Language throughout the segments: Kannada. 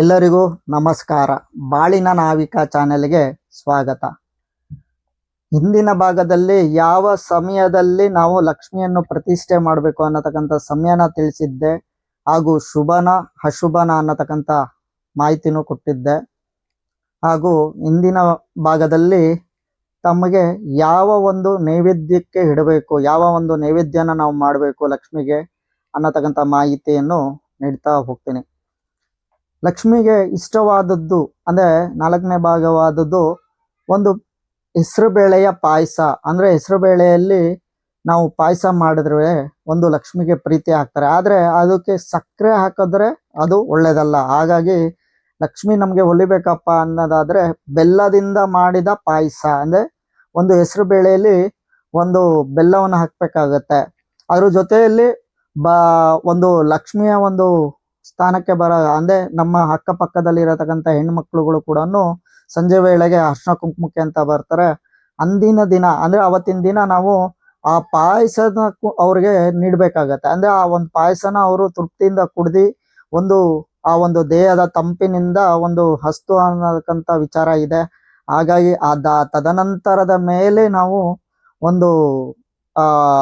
ಎಲ್ಲರಿಗೂ ನಮಸ್ಕಾರ. ಬಾಳಿನ ನಾವಿಕ ಚಾನೆಲ್ಗೆ ಸ್ವಾಗತ. ಹಿಂದಿನ ಭಾಗದಲ್ಲಿ ಯಾವ ಸಮಯದಲ್ಲಿ ನಾವು ಲಕ್ಷ್ಮಿಯನ್ನು ಪ್ರತಿಷ್ಠೆ ಮಾಡಬೇಕು ಅನ್ನತಕ್ಕಂಥ ಸಮಯನ ತಿಳಿಸಿದ್ದೆ ಹಾಗೂ ಶುಭನ, ಅಶುಭನ ಅನ್ನತಕ್ಕಂಥ ಮಾಹಿತಿನೂ ಕೊಟ್ಟಿದ್ದೆ. ಹಾಗೂ ಇಂದಿನ ಭಾಗದಲ್ಲಿ ತಮಗೆ ಯಾವ ಒಂದು ನೈವೇದ್ಯಕ್ಕೆ ಇಡಬೇಕು, ಯಾವ ಒಂದು ನೈವೇದ್ಯನ ನಾವು ಮಾಡಬೇಕು ಲಕ್ಷ್ಮಿಗೆ ಅನ್ನತಕ್ಕಂಥ ಮಾಹಿತಿಯನ್ನು ನೀಡ್ತಾ ಹೋಗ್ತೀನಿ. ಲಕ್ಷ್ಮಿಗೆ ಇಷ್ಟವಾದದ್ದು, ಅಂದ್ರೆ ನಾಲ್ಕನೇ ಭಾಗವಾದದ್ದು ಒಂದು ಹೆಸರುಬೇಳೆಯ ಪಾಯಸ. ಅಂದ್ರೆ ಹೆಸರುಬೇಳೆಯಲ್ಲಿ ನಾವು ಪಾಯಸ ಮಾಡಿದ್ರೆ ಒಂದು ಲಕ್ಷ್ಮಿಗೆ ಪ್ರೀತಿ ಹಾಕ್ತಾರೆ ಆದ್ರೆ ಅದಕ್ಕೆ ಸಕ್ಕರೆ ಹಾಕಿದ್ರೆ ಅದು ಒಳ್ಳೇದಲ್ಲ. ಹಾಗಾಗಿ ಲಕ್ಷ್ಮಿ ನಮಗೆ ಹೊಲಿಬೇಕಪ್ಪ ಅನ್ನೋದಾದ್ರೆ ಬೆಲ್ಲದಿಂದ ಮಾಡಿದ ಪಾಯಸ. ಅಂದ್ರೆ ಒಂದು ಹೆಸರು ಬೇಳೆಯಲ್ಲಿ ಒಂದು ಬೆಲ್ಲವನ್ನು ಹಾಕ್ಬೇಕಾಗತ್ತೆ. ಅದ್ರ ಜೊತೆಯಲ್ಲಿ ಬ, ಒಂದು ಲಕ್ಷ್ಮಿಯ ಒಂದು ಸ್ಥಾನಕ್ಕೆ ಬರ, ಅಂದ್ರೆ ನಮ್ಮ ಅಕ್ಕಪಕ್ಕದಲ್ಲಿ ಇರತಕ್ಕಂಥ ಹೆಣ್ಮಕ್ಳುಗಳು ಕೂಡ ಸಂಜೆ ವೇಳೆಗೆ ಅರ್ಶನ ಕುಂಕುಮಕ್ಕೆ ಅಂತ ಬರ್ತಾರೆ. ಅಂದಿನ ದಿನ, ಅಂದ್ರೆ ಅವತ್ತಿನ ದಿನ ನಾವು ಆ ಪಾಯಸ ಅವ್ರಿಗೆ ನೀಡ್ಬೇಕಾಗತ್ತೆ. ಅಂದ್ರೆ ಆ ಒಂದು ಪಾಯಸನ ಅವರು ತೃಪ್ತಿಯಿಂದ ಕುಡ್ದಿ, ಒಂದು, ಆ ಒಂದು ದೇಹದ ತಂಪಿನಿಂದ ಒಂದು ಹಸ್ತು ಅನ್ನತಕ್ಕಂಥ ವಿಚಾರ ಇದೆ. ಹಾಗಾಗಿ ಅದ ತದನಂತರದ ಮೇಲೆ ನಾವು ಒಂದು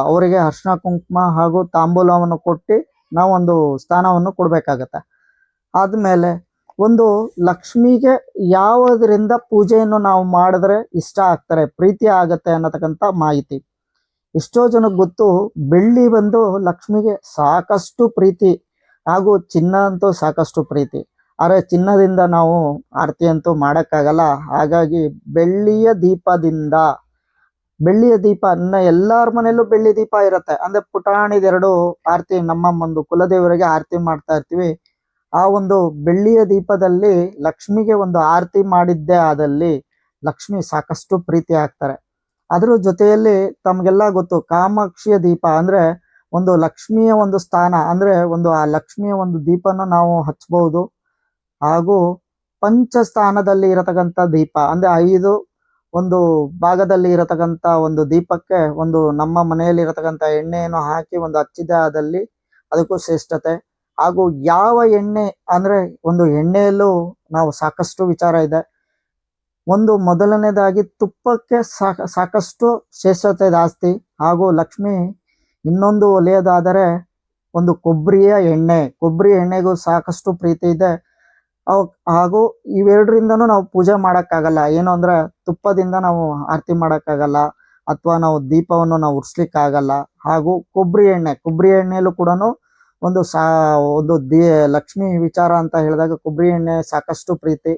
ಅವರಿಗೆ ಅರ್ಶನ ಕುಂಕುಮ ಹಾಗೂ ತಾಂಬೂಲವನ್ನು ಕೊಟ್ಟು ನಾವು ಒಂದು ಸ್ಥಾನವನ್ನು ಕೊಡಬೇಕಾಗತ್ತೆ. ಆದಮೇಲೆ ಒಂದು ಲಕ್ಷ್ಮಿಗೆ ಯಾವುದರಿಂದ ಪೂಜೆಯನ್ನು ನಾವು ಮಾಡಿದ್ರೆ ಇಷ್ಟ ಆಗ್ತಾರೆ, ಪ್ರೀತಿ ಆಗತ್ತೆ ಅನ್ನತಕ್ಕಂಥ ಮಾಹಿತಿ. ಎಷ್ಟೋ ಜನಕ್ಕೆ ಗೊತ್ತು, ಬೆಳ್ಳಿ ಬಂದು ಲಕ್ಷ್ಮಿಗೆ ಸಾಕಷ್ಟು ಪ್ರೀತಿ ಹಾಗೂ ಚಿನ್ನ ಅಂತೂ ಸಾಕಷ್ಟು ಪ್ರೀತಿ. ಆದರೆ ಚಿನ್ನದಿಂದ ನಾವು ಆರತಿ ಅಂತೂ ಮಾಡೋಕ್ಕಾಗಲ್ಲ. ಹಾಗಾಗಿ ಬೆಳ್ಳಿಯ ದೀಪದಿಂದ ಬೆಳ್ಳಿಯ ದೀಪ ಅನ್ನ ಎಲ್ಲಾರ ಮನೆಯಲ್ಲೂ ಬೆಳ್ಳಿ ದೀಪ ಇರುತ್ತೆ. ಅಂದ್ರೆ ಪುಟಾಣಿದೆರಡು ಆರತಿ, ನಮ್ಮ ಒಂದು ಕುಲದೇವರಿಗೆ ಆರತಿ ಮಾಡ್ತಾ ಇರ್ತೀವಿ. ಆ ಒಂದು ಬೆಳ್ಳಿಯ ದೀಪದಲ್ಲಿ ಲಕ್ಷ್ಮಿಗೆ ಒಂದು ಆರತಿ ಮಾಡಿದ್ದೇ ಆದಲ್ಲಿ ಲಕ್ಷ್ಮಿ ಸಾಕಷ್ಟು ಪ್ರೀತಿ ಆಗ್ತಾರೆ. ಅದ್ರ ಜೊತೆಯಲ್ಲಿ ತಮ್ಗೆಲ್ಲ ಗೊತ್ತು, ಕಾಮಾಕ್ಷಿಯ ದೀಪ ಅಂದ್ರೆ ಒಂದು ಲಕ್ಷ್ಮಿಯ ಒಂದು ಸ್ಥಾನ, ಅಂದ್ರೆ ಒಂದು ಆ ಲಕ್ಷ್ಮಿಯ ಒಂದು ದೀಪನ ನಾವು ಹಚ್ಚಬಹುದು ಹಾಗೂ ಪಂಚಸ್ಥಾನದಲ್ಲಿ ಇರತಕ್ಕಂಥ ದೀಪ, ಅಂದ್ರೆ ಐದು ಒಂದು ಭಾಗದಲ್ಲಿ ಇರತಕ್ಕಂತ ಒಂದು ದೀಪಕ್ಕೆ ಒಂದು ನಮ್ಮ ಮನೆಯಲ್ಲಿ ಇರತಕ್ಕಂತ ಎಣ್ಣೆಯನ್ನು ಹಾಕಿ ಒಂದು ಹಚ್ಚಿದ ಅದಲ್ಲಿ ಅದಕ್ಕೂ ಶ್ರೇಷ್ಠತೆ. ಹಾಗೂ ಯಾವ ಎಣ್ಣೆ ಅಂದ್ರೆ ಒಂದು ಎಣ್ಣೆಯಲ್ಲೂ ನಾವು ಸಾಕಷ್ಟು ವಿಚಾರ ಇದೆ. ಒಂದು ಮೊದಲನೇದಾಗಿ ತುಪ್ಪಕ್ಕೆ ಸಾಕ, ಸಾಕಷ್ಟು ಶ್ರೇಷ್ಠತೆ ಜಾಸ್ತಿ. ಹಾಗೂ ಲಕ್ಷ್ಮಿ ಇನ್ನೊಂದು ಒಲೆಯದಾದರೆ ಒಂದು ಕೊಬ್ಬರಿಯ ಎಣ್ಣೆ. ಕೊಬ್ಬರಿ ಎಣ್ಣೆಗೂ ಸಾಕಷ್ಟು ಪ್ರೀತಿ ಇದೆ. ಅವ್ ಹಾಗೂ ಇವೆರಡರಿಂದನೂ ನಾವು ಪೂಜೆ ಮಾಡೋಕ್ಕಾಗಲ್ಲ. ಏನು ಅಂದ್ರೆ ತುಪ್ಪದಿಂದ ನಾವು ಆರತಿ ಮಾಡೋಕ್ಕಾಗಲ್ಲ ಅಥವಾ ನಾವು ದೀಪವನ್ನು ನಾವು ಉರ್ಸ್ಲಿಕ್ಕಾಗಲ್ಲ. ಹಾಗೂ ಕೊಬ್ಬರಿ ಎಣ್ಣೆ ಕೊಬ್ಬರಿ ಎಣ್ಣೆಯಲ್ಲೂ ಕೂಡ ಒಂದು ಸಾ, ಒಂದು ದೇ, ಲಕ್ಷ್ಮಿ ವಿಚಾರ ಅಂತ ಹೇಳಿದಾಗ ಕೊಬ್ಬರಿ ಎಣ್ಣೆ ಸಾಕಷ್ಟು ಪ್ರೀತಿ.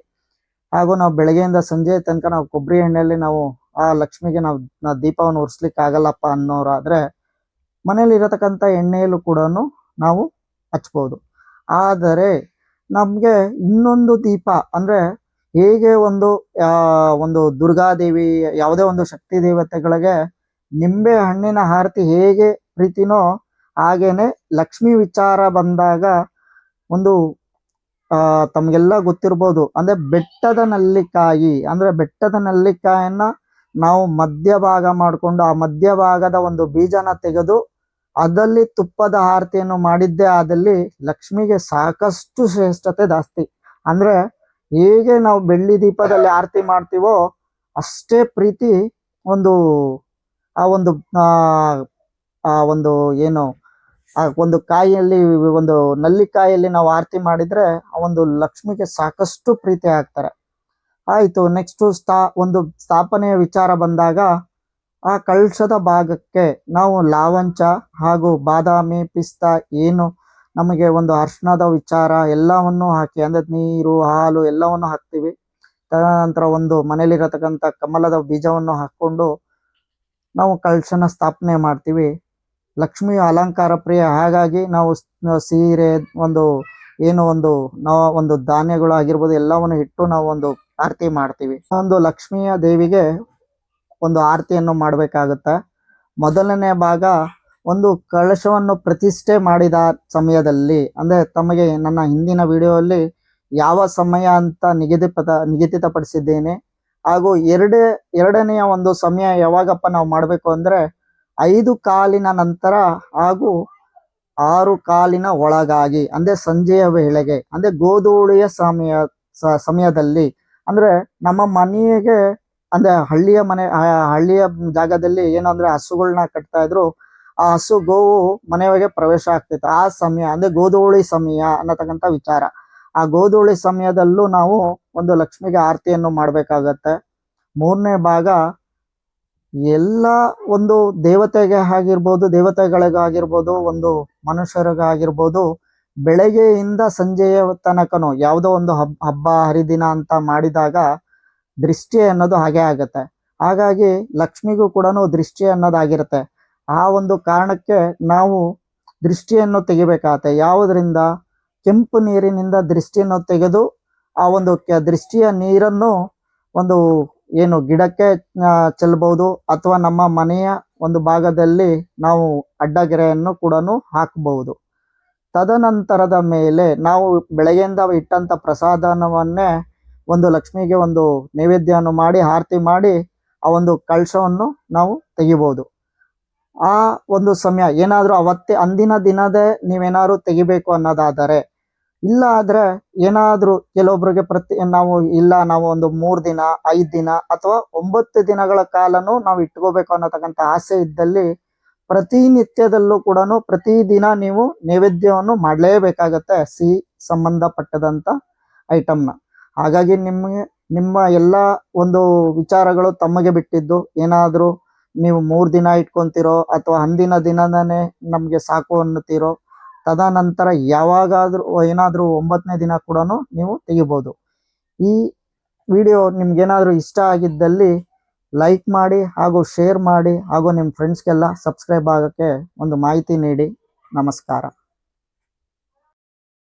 ಹಾಗೂ ನಾವು ಬೆಳಗ್ಗೆಯಿಂದ ಸಂಜೆ ತನಕ ನಾವು ಕೊಬ್ಬರಿ ಎಣ್ಣೆಯಲ್ಲಿ ನಾವು ಆ ಲಕ್ಷ್ಮಿಗೆ ನಾವು ನಾವು ದೀಪವನ್ನು ಉರ್ಸ್ಲಿಕ್ಕೆ ಆಗಲ್ಲಪ್ಪ ಅನ್ನೋರಾದ್ರೆ ಮನೆಯಲ್ಲಿ ಇರತಕ್ಕಂಥ ಎಣ್ಣೆಯಲ್ಲೂ ಕೂಡ ನಾವು ಹಚ್ಬೋದು. ಆದರೆ ನಮ್ಗೆ ಇನ್ನೊಂದು ದೀಪ ಅಂದ್ರೆ ಹೇಗೆ ಒಂದು ಒಂದು ದುರ್ಗಾದೇವಿ ಯಾವುದೇ ಒಂದು ಶಕ್ತಿ ದೇವತೆಗಳಿಗೆ ನಿಂಬೆ ಹಣ್ಣಿನ ಆರತಿ ಹೇಗೆ ಪ್ರೀತಿನೋ ಹಾಗೇನೆ ಲಕ್ಷ್ಮಿ ವಿಚಾರ ಬಂದಾಗ ಒಂದು ತಮ್ಗೆಲ್ಲ ಗೊತ್ತಿರ್ಬೋದು. ಅಂದ್ರೆ ಬೆಟ್ಟದ ನಲ್ಲಿಕಾಯಿ, ಅಂದ್ರೆ ಬೆಟ್ಟದ ನಲ್ಲಿಕಾಯನ್ನ ನಾವು ಮಧ್ಯಭಾಗ ಮಾಡಿಕೊಂಡು ಆ ಮಧ್ಯಭಾಗದ ಒಂದು ಬೀಜನ ತೆಗೆದು ಅದಲ್ಲಿ ತುಪ್ಪದ ಆರತಿಯನ್ನು ಮಾಡಿದ್ದೇ. ಆದಲ್ಲಿ ಲಕ್ಷ್ಮಿಗೆ ಸಾಕಷ್ಟು ಶ್ರೇಷ್ಠತೆ ಜಾಸ್ತಿ. ಅಂದ್ರೆ ಹೇಗೆ ನಾವು ಬೆಳ್ಳಿ ದೀಪದಲ್ಲಿ ಆರತಿ ಮಾಡ್ತೀವೋ ಅಷ್ಟೇ ಪ್ರೀತಿ ಒಂದು, ಆ ಒಂದು ಆ ಒಂದು ಏನು, ಆ ಒಂದು ಕಾಯಿಯಲ್ಲಿ, ಒಂದು ನಲ್ಲಿಕಾಯಲ್ಲಿ ನಾವು ಆರತಿ ಮಾಡಿದ್ರೆ ಆ ಒಂದು ಲಕ್ಷ್ಮಿಗೆ ಸಾಕಷ್ಟು ಪ್ರೀತಿ ಆಗ್ತಾರೆ. ಆಯಿತು ನೆಕ್ಸ್ಟ್ ಸ್ಥಾ ಒಂದು ಸ್ಥಾಪನೆಯ ವಿಚಾರ ಬಂದಾಗ ಆ ಕಳಶದ ಭಾಗಕ್ಕೆ ನಾವು ಲಾವಂಚ ಹಾಗೂ ಬಾದಾಮಿ ಪಿಸ್ತಾ ಏನು ನಮಗೆ ಒಂದು ಅರ್ಶನದ ವಿಚಾರ ಎಲ್ಲವನ್ನು ಹಾಕಿ, ಅಂದ್ರೆ ನೀರು, ಹಾಲು ಎಲ್ಲವನ್ನು ಹಾಕ್ತಿವಿ. ತದನಂತರ ಒಂದು ಮನೇಲಿರತಕ್ಕಂಥ ಕಮಲದ ಬೀಜವನ್ನು ಹಾಕ್ಕೊಂಡು ನಾವು ಕಳಶನ ಸ್ಥಾಪನೆ ಮಾಡ್ತೀವಿ. ಲಕ್ಷ್ಮಿಯ ಅಲಂಕಾರ ಪ್ರಿಯ. ಹಾಗಾಗಿ ನಾವು ಸೀರೆ, ಒಂದು ಏನು ಒಂದು, ನಾವು ಒಂದು ಧಾನ್ಯಗಳು ಆಗಿರ್ಬೋದು ಎಲ್ಲವನ್ನು ಇಟ್ಟು ನಾವು ಒಂದು ಆರತಿ ಮಾಡ್ತೀವಿ. ಒಂದು ಲಕ್ಷ್ಮಿಯ ದೇವಿಗೆ ಒಂದು ಆರತಿಯನ್ನು ಮಾಡಬೇಕಾಗುತ್ತೆ? ಮೊದಲನೇ ಭಾಗ ಒಂದು ಕಳಶವನ್ನು ಪ್ರತಿಷ್ಠೆ ಮಾಡಿದ ಸಮಯದಲ್ಲಿ, ಅಂದರೆ ತಮಗೆ ನನ್ನ ಹಿಂದಿನ ವಿಡಿಯೋಲ್ಲಿ ಯಾವ ಸಮಯ ಅಂತ ನಿಗದಿಪದ, ನಿಗದಿತಪಡಿಸಿದ್ದೇನೆ. ಹಾಗೂ ಎರಡೇ, ಎರಡನೆಯ ಒಂದು ಸಮಯ ಯಾವಾಗಪ್ಪ ನಾವು ಮಾಡಬೇಕು ಅಂದರೆ ಐದು ಕಾಲಿನ ನಂತರ ಹಾಗೂ ಆರು ಕಾಲಿನ ಒಳಗಾಗಿ, ಅಂದರೆ ಸಂಜೆಯ ವೇಳೆಗೆ, ಅಂದರೆ ಗೋಧೂಳಿಯ ಸಮಯ ಸಮಯದಲ್ಲಿ. ಅಂದರೆ ನಮ್ಮ ಮನೆಗೆ ಅಂದ್ರೆ ಹಳ್ಳಿಯ ಮನೆ ಹಳ್ಳಿಯ ಜಾಗದಲ್ಲಿ ಏನು ಅಂದ್ರೆ ಹಸುಗಳನ್ನ ಕಟ್ತಾ ಇದ್ರು, ಆ ಹಸು ಗೋವು ಮನೆಯೊಳಗೆ ಪ್ರವೇಶ ಆಗ್ತಿತ್ತು. ಆ ಸಮಯ ಅಂದ್ರೆ ಗೋಧೂಳಿ ಸಮಯ ಅನ್ನತಕ್ಕಂತ ವಿಚಾರ. ಆ ಗೋಧೂಳಿ ಸಮಯದಲ್ಲೂ ನಾವು ಒಂದು ಲಕ್ಷ್ಮಿಗೆ ಆರತಿಯನ್ನು ಮಾಡ್ಬೇಕಾಗತ್ತೆ. ಮೂರನೇ ಭಾಗ, ಎಲ್ಲ ಒಂದು ದೇವತೆಗೆ ಆಗಿರ್ಬೋದು ದೇವತೆಗಳಿಗಾಗಿರ್ಬೋದು ಒಂದು ಮನುಷ್ಯರಿಗಾಗಿರ್ಬೋದು ಬೆಳಗ್ಗೆಯಿಂದ ಸಂಜೆಯ ತನಕನು ಯಾವುದೋ ಒಂದು ಹಬ್, ಹಬ್ಬ, ಹರಿದಿನ ಅಂತ ಮಾಡಿದಾಗ ದೃಷ್ಟಿ ಅನ್ನೋದು ಹಾಗೆ ಆಗುತ್ತೆ. ಹಾಗಾಗಿ ಲಕ್ಷ್ಮಿಗೂ ಕೂಡ ದೃಷ್ಟಿ ಅನ್ನೋದಾಗಿರುತ್ತೆ. ಆ ಒಂದು ಕಾರಣಕ್ಕೆ ನಾವು ದೃಷ್ಟಿಯನ್ನು ತೆಗಿಬೇಕಾಗತ್ತೆ. ಯಾವುದರಿಂದ? ಕೆಂಪು ನೀರಿನಿಂದ ದೃಷ್ಟಿಯನ್ನು ತೆಗೆದು ಆ ಒಂದು ದೃಷ್ಟಿಯ ನೀರನ್ನು ಒಂದು ಏನು ಗಿಡಕ್ಕೆ ಚೆಲ್ಲಬಹುದು ಅಥವಾ ನಮ್ಮ ಮನೆಯ ಒಂದು ಭಾಗದಲ್ಲಿ ನಾವು ಅಡ್ಡಗೆರೆಯನ್ನು ಕೂಡ ಹಾಕಬಹುದು ತದನಂತರದ ಮೇಲೆ ನಾವು ಬೆಳಗ್ಗೆಯಿಂದ ಇಟ್ಟಂತ ಪ್ರಸಾದನವನ್ನೇ ಒಂದು ಲಕ್ಷ್ಮಿಗೆ ಒಂದು ನೈವೇದ್ಯವನ್ನು ಮಾಡಿ, ಆರತಿ ಮಾಡಿ ಆ ಒಂದು ಕಳಶವನ್ನು ನಾವು ತೆಗಿಬಹುದು ಆ ಒಂದು ಸಮಯ ಏನಾದರೂ ಅವತ್ತೇ ಅಂದಿನ ದಿನದೇ ನೀವೇನಾದ್ರು ತೆಗಿಬೇಕು ಅನ್ನೋದಾದರೆ, ಇಲ್ಲ ಆದ್ರೆ ಏನಾದರೂ ಕೆಲವೊಬ್ರಿಗೆ ಪ್ರತಿ ನಾವು ಇಲ್ಲ, ನಾವು ಒಂದು ಮೂರು ದಿನ, ಐದು ದಿನ ಅಥವಾ ಒಂಬತ್ತು ದಿನಗಳ ಕಾಲನು ನಾವು ಇಟ್ಕೋಬೇಕು ಅನ್ನತಕ್ಕಂಥ ಆಸೆ ಇದ್ದಲ್ಲಿ ಪ್ರತಿನಿತ್ಯದಲ್ಲೂ ಕೂಡ ಪ್ರತಿದಿನ ನೀವು ನೈವೇದ್ಯವನ್ನು ಮಾಡಲೇಬೇಕಾಗತ್ತೆ ಸಿಹಿ ಸಂಬಂಧಪಟ್ಟದಂತ ಐಟಮ್ನ ಹಾಗಾಗಿ ನಿಮಗೆ, ನಿಮ್ಮ ಎಲ್ಲ ಒಂದು ವಿಚಾರಗಳು ತಮಗೆ ಬಿಟ್ಟಿದ್ದು, ಏನಾದರೂ ನೀವು ಮೂರು ದಿನ ಇಟ್ಕೊಂತೀರೋ ಅಥವಾ ಅಂದಿನ ದಿನನೇ ನಮಗೆ ಸಾಕು ಅನ್ನುತ್ತೀರೋ, ತದನಂತರ ಯಾವಾಗಾದರೂ ಏನಾದರೂ ಒಂಬತ್ತನೇ ದಿನ ಕೂಡ ನೀವು ತೆಗಿಬೋದು. ಈ ವಿಡಿಯೋ ನಿಮ್ಗೇನಾದರೂ ಇಷ್ಟ ಆಗಿದ್ದಲ್ಲಿ ಲೈಕ್ ಮಾಡಿ ಹಾಗೂ ಶೇರ್ ಮಾಡಿ ಹಾಗೂ ನಿಮ್ಮ ಫ್ರೆಂಡ್ಸ್ಗೆಲ್ಲ ಸಬ್ಸ್ಕ್ರೈಬ್ ಆಗೋಕ್ಕೆ ಒಂದು ಮಾಹಿತಿ ನೀಡಿ. ನಮಸ್ಕಾರ.